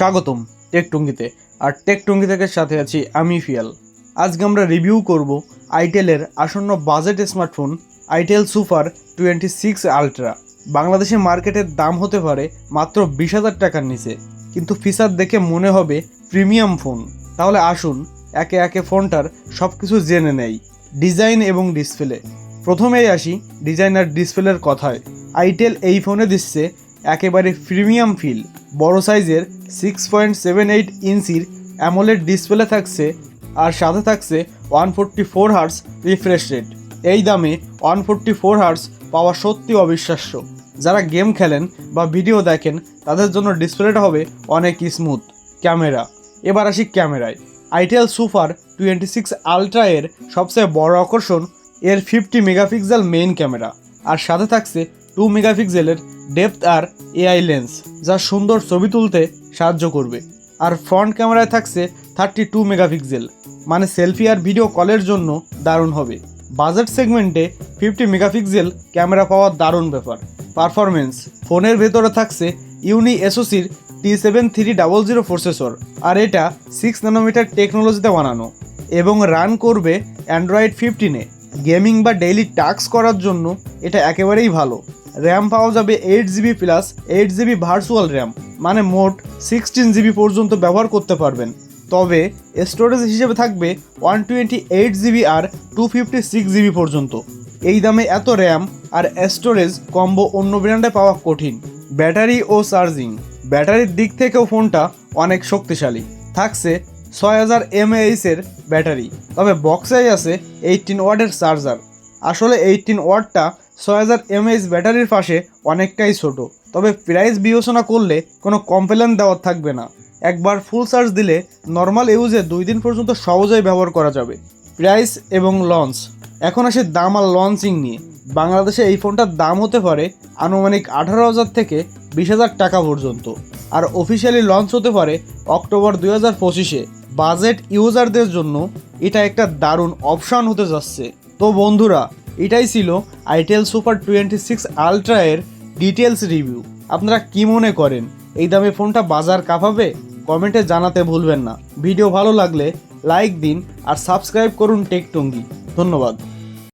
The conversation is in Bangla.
স্বাগতম টেক টুঙ্গিতে। আর টেক টুঙ্গি থেকে সাথে আছি আমি ফিয়াল। আজকে আমরা রিভিউ করব আইটেলের আসন্ন budget smartphone itel super twenty six ultra. বাংলাদেশে মার্কেটের দাম হতে পারে মাত্র বিশ হাজার টাকার নিচে। কিন্তু ফিচার দেখে মনে হবে প্রিমিয়াম ফোন। তাহলে আসুন একে একে ফোনটার সব কিছু জেনে নেই। ডিজাইন এবং ডিসপ্লে। প্রথমেই আসি ডিজাইন আর ডিসপ্লের কথায়। আইটেল এই ফোনে দিচ্ছে একেবারে প্রিমিয়াম ফিল। বড় সাইজের সিক্স পয়েন্ট সেভেন এইট ইঞ্চির অ্যামোলেড ডিসপ্লে থাকছে আর সাথে থাকছে one forty four hertz refresh rate এই দামে ওয়ান ফোরটি ফোর হার্স পাওয়া সত্যি অবিশ্বাস্য। যারা গেম খেলেন বা ভিডিও দেখেন, তাদের জন্য ডিসপ্লেটা হবে অনেক স্মুথ ক্যামেরা। এবার আসি ক্যামেরায়। Itel super twenty six ultra এর সবচেয়ে বড় আকর্ষণ এর ফিফটি মেগাপিক্সেল মেইন ক্যামেরা আর সাথে থাকছে টু মেগাপিক্সেলের ডেপথ আর এআই লেন্স যা সুন্দর ছবি তুলতে সাহায্য করবে। আর ফ্রন্ট ক্যামেরায় থাকছে থার্টি টু মেগাপিক্সেল মানে সেলফি আর ভিডিও কলের জন্য দারুণ হবে। বাজেট সেগমেন্টে ফিফটি মেগাপিক্সেল ক্যামেরা পাওয়া দারুণ ব্যাপার। পারফরমেন্স ফোনের ভেতরে থাকছে ইউনি এসওসির T seven three double zero processor আর এটা সিক্স ন্যানোমিটার টেকনোলজিতে বানানো। এবং রান করবে অ্যান্ড্রয়েড ফিফটিনে গেমিং বা ডেইলি টাস্ক করার জন্য এটা একেবারেই ভালো। র্যাম পাওয়া যাবে eight GB plus eight GB virtual RAM মানে মোট সিক্সটিন জিবি পর্যন্ত ব্যবহার করতে পারবেন। তবে স্টোরেজ হিসেবে থাকবে ওয়ান টোয়েন্টি এইট জিবি আর টু ফিফটি সিক্স জিবি পর্যন্ত। এই দামে এত র্যাম আর স্টোরেজ কম্বো অন্য ব্র্যান্ডে পাওয়া কঠিন। ব্যাটারি ও চার্জিং ব্যাটারির দিক থেকেও ফোনটা অনেক শক্তিশালী। থাকছে ছয় হাজার এমএএইচের ব্যাটারি তবে বক্সেই আছে এইটিন ওয়াটের চার্জার আসলে এইটিন ওয়াটটা ছয় হাজার এমএএইচ ব্যাটারির পাশে অনেকটাই ছোট। তবে প্রাইস বিবেচনা করলে কোনো কমপ্লেন দেওয়ার থাকবে না। একবার ফুল চার্জ দিলে নর্মাল ইউজে দুই দিন পর্যন্ত সহজেই ব্যবহার করা যাবে। প্রাইস এবং লঞ্চ এখন আসে দাম আর লঞ্চিং নিয়ে। বাংলাদেশে এই ফোনটার দাম হতে পারে আনুমানিক আঠারো হাজার থেকে বিশ হাজার টাকা পর্যন্ত। আর অফিসিয়ালি লঞ্চ হতে পারে অক্টোবর দুই হাজার পঁচিশে। বাজেট ইউজারদের জন্য এটা একটা দারুণ অপশান হতে যাচ্ছে। তো বন্ধুরা, এটাই ছিল itel super twenty six ultra এর ডিটেলস রিভিউ। আপনারা কি মনে করেন? এই দামে ফোনটা বাজার কাঁপাবে? কমেন্টে জানাতে ভুলবেন না। ভিডিও ভালো লাগলে লাইক দিন আর সাবস্ক্রাইব করুন টেকটঙ্গি। ধন্যবাদ।